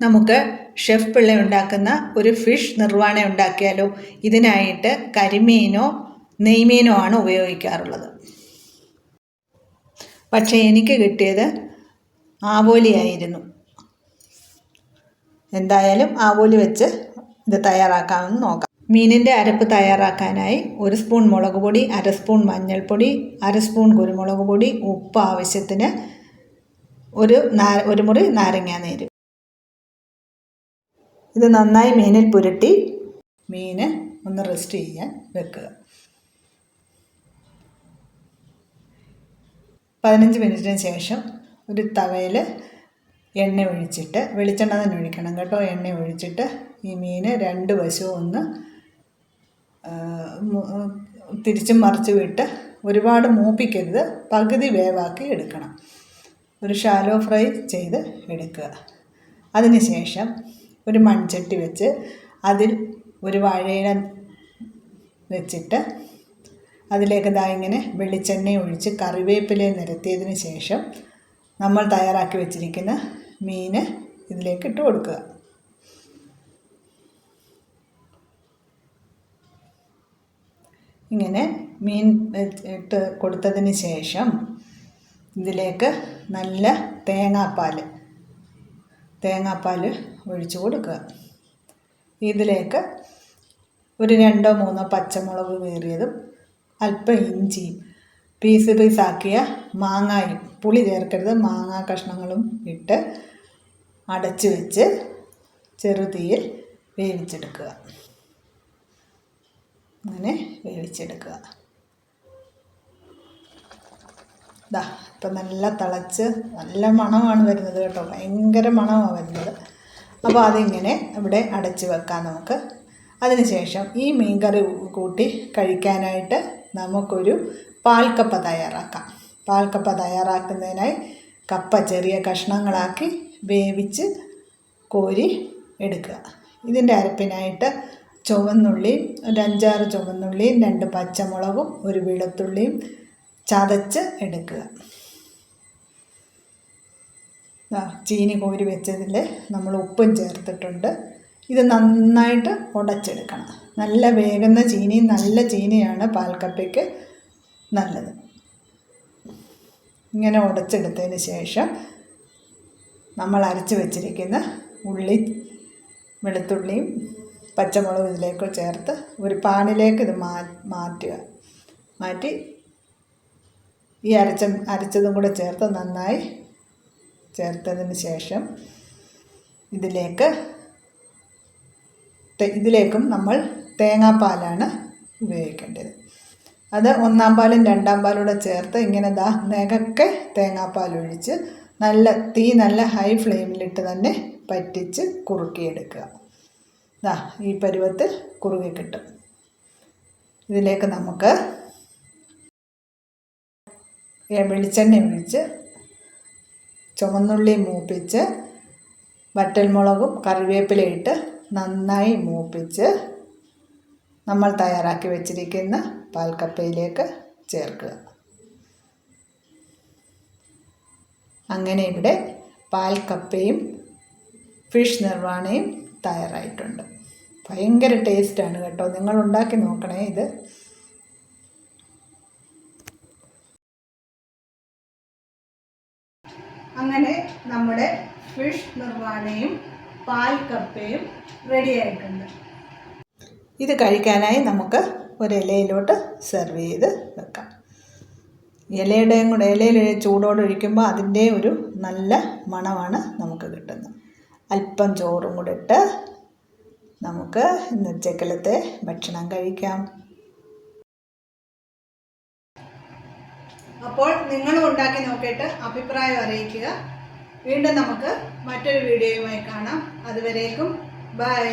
നമുക്ക് ഷെഫ് പിള്ള ഉണ്ടാക്കുന്ന ഒരു ഫിഷ് നിർവാണ ഉണ്ടാക്കിയാലോ? ഇതിനായിട്ട് കരിമീനോ നെയ്മീനോ ആണ് ഉപയോഗിക്കാറുള്ളത്. പക്ഷേ എനിക്ക് കിട്ടിയത് ആവോലിയായിരുന്നു എന്തായാലും ആവോലി വെച്ച് ഇത് തയ്യാറാക്കാമെന്ന് നോക്കാം. മീനിന്റെ അരപ്പ് തയ്യാറാക്കാനായി ഒരു സ്പൂൺ മുളക് പൊടി അര സ്പൂൺ മഞ്ഞൾപ്പൊടി അര സ്പൂൺ കുരുമുളക് പൊടി ഉപ്പ് ആവശ്യത്തിന് ഒരു നാ ഒരു മുറി നാരങ്ങാ നീര്. ഇത് നന്നായി മീനിൽ പുരട്ടി മീൻ ഒന്ന് റെസ്റ്റ് ചെയ്യാൻ വെക്കുക. പതിനഞ്ച് മിനിറ്റിന് ശേഷം ഒരു തവയിൽ എണ്ണ ഒഴിച്ചിട്ട് വെളിച്ചെണ്ണ തന്നെ ഒഴിക്കണം കേട്ടോ. എണ്ണ ഒഴിച്ചിട്ട് ഈ മീൻ രണ്ട് വശവും ഒന്ന് തിരിച്ചും മറിച്ച് വിട്ട് ഒരുപാട് മൂപ്പിക്കരുത്. പകുതി വേവാക്കി എടുക്കണം. ഒരു ഷാലോ ഫ്രൈ ചെയ്ത് എടുക്കുക. അതിന് ശേഷം ഒരു മൺചട്ടി വെച്ച് അതിൽ ഒരു വാഴയില വെച്ചിട്ട് അതിലേക്ക് ദാ ഇങ്ങനെ വെളിച്ചെണ്ണ ഒഴിച്ച് കറിവേപ്പില നിരത്തിയതിന് ശേഷം നമ്മൾ തയ്യാറാക്കി വെച്ചിരിക്കുന്ന മീൻ ഇതിലേക്ക് ഇട്ട് കൊടുക്കുക. ഇങ്ങനെ മീൻ ഇട്ട് കൊടുത്തതിന് ശേഷം ഇതിലേക്ക് നല്ല തേങ്ങാപ്പാൽ തേങ്ങാപ്പാൽ ഒഴിച്ച് കൊടുക്കുക. ഇതിലേക്ക് ഒരു രണ്ടോ മൂന്നോ പച്ചമുളക് വേറിയതും അല്പം ഇഞ്ചിയും പീസ് പീസാക്കിയ മാങ്ങായും പുളി ചേർക്കരുത്. മാങ്ങാ കഷ്ണങ്ങളും ഇട്ട് അടച്ച് വെച്ച് ചെറുതീയിൽ വേവിച്ചെടുക്കുക. അങ്ങനെ വേവിച്ചെടുക്കുക. ഇതാ ഇപ്പം നല്ല തിളച്ച് നല്ല മണമാണ് വരുന്നത് കേട്ടോ. ഭയങ്കര മണമാണ് വരുന്നത്. അപ്പോൾ അതിങ്ങനെ ഇവിടെ അടച്ച് വെക്കാം നമുക്ക്. അതിനുശേഷം ഈ മീൻകറി കൂട്ടി കഴിക്കാനായിട്ട് നമുക്കൊരു പാൽക്കപ്പ തയ്യാറാക്കാം. പാൽക്കപ്പ തയ്യാറാക്കുന്നതിനായി കപ്പ ചെറിയ കഷ്ണങ്ങളാക്കി വേവിച്ച് കോരി എടുക്കുക. ഇതിന്റെ അരപ്പിനായിട്ട് ചുവന്നുള്ളിയും ഒരു അഞ്ചാറ് ചുവന്നുള്ളിയും രണ്ട് പച്ചമുളകും ഒരു വെളുത്തുള്ളിയും ചതച്ച് എടുക്കുക. ചീനി കോരി വെച്ചതിൽ നമ്മൾ ഉപ്പും ചേർത്തിട്ടുണ്ട്. ഇത് നന്നായിട്ട് ഉടച്ചെടുക്കണം. നല്ല വേഗുന്ന ചീനി നല്ല ചീനിയാണ് പാൽക്കപ്പയ്ക്ക് നല്ലത്. ഇങ്ങനെ ഉടച്ചെടുത്തതിന് ശേഷം നമ്മൾ അരച്ച് വെച്ചിരിക്കുന്ന ഉള്ളി വെളുത്തുള്ളിയും പച്ചമുളകും ഇതിലേക്ക് ചേർത്ത് ഒരു പാനിലേക്ക് ഇത് മാറ്റുക. മാറ്റി ഈ അരച്ച അരച്ചതും കൂടെ ചേർത്ത് നന്നായി ചേർത്തതിന് ശേഷം ഇതിലേക്ക് ഇതിലേക്കും നമ്മൾ തേങ്ങാപ്പാലാണ് ഉപയോഗിക്കേണ്ടത്. അത് ഒന്നാം പാലും രണ്ടാം പാലും കൂടെ ചേർത്ത് ഇങ്ങനെ ദാ നെകക്കെ തേങ്ങാപ്പാൽ ഒഴിച്ച് നല്ല തീ നല്ല ഹൈ ഫ്ലെയിമിലിട്ട് തന്നെ പറ്റിച്ച് കുറുക്കിയെടുക്കുക. ദാ ഈ പരുവത്തിൽ കുറുകി കിട്ടും. ഇതിലേക്ക് നമുക്ക് വെളിച്ചെണ്ണ ഒഴിച്ച് ചുവന്നുള്ളി മൂപ്പിച്ച് വറ്റൽമുളകും കറിവേപ്പിലയിട്ട് നന്നായി മൂപ്പിച്ച് നമ്മൾ തയ്യാറാക്കി വെച്ചിരിക്കുന്ന പാൽക്കപ്പയിലേക്ക് ചേർക്കുക. അങ്ങനെ ഇവിടെ പാൽക്കപ്പയും ഫിഷ് നിർവാണയും തയ്യാറായിട്ടുണ്ട്. ഭയങ്കര ടേസ്റ്റാണ് കേട്ടോ. നിങ്ങൾ ഉണ്ടാക്കി നോക്കണേ ഇത്. അങ്ങനെ നമ്മുടെ ഫിഷ് നിർവാണയും പാൽ കപ്പയും റെഡി ആയിട്ടുണ്ട്. ഇത് കഴിക്കാനായി നമുക്ക് ഒരു ഇലയിലോട്ട് സെർവ് ചെയ്ത് വെക്കാം. ഇലയുടെയും കൂടെ ഇലയിൽ ചൂടോടെ ഒഴിക്കുമ്പോൾ അതിന്റെ ഒരു നല്ല മണമാണ് നമുക്ക് കിട്ടുന്നത്. അല്പം ചോറും കൂടെ ഇട്ട് നമുക്ക് ഇന്ന് ഉച്ചക്കലത്തെ ഭക്ഷണം കഴിക്കാം അപ്പോൾ നിങ്ങളും ഉണ്ടാക്കി നോക്കിയിട്ട് അഭിപ്രായം അറിയിക്കുക. വീണ്ടും നമുക്ക് മറ്റൊരു വീഡിയോയുമായി കാണാം. അതുവരേക്കും ബൈ.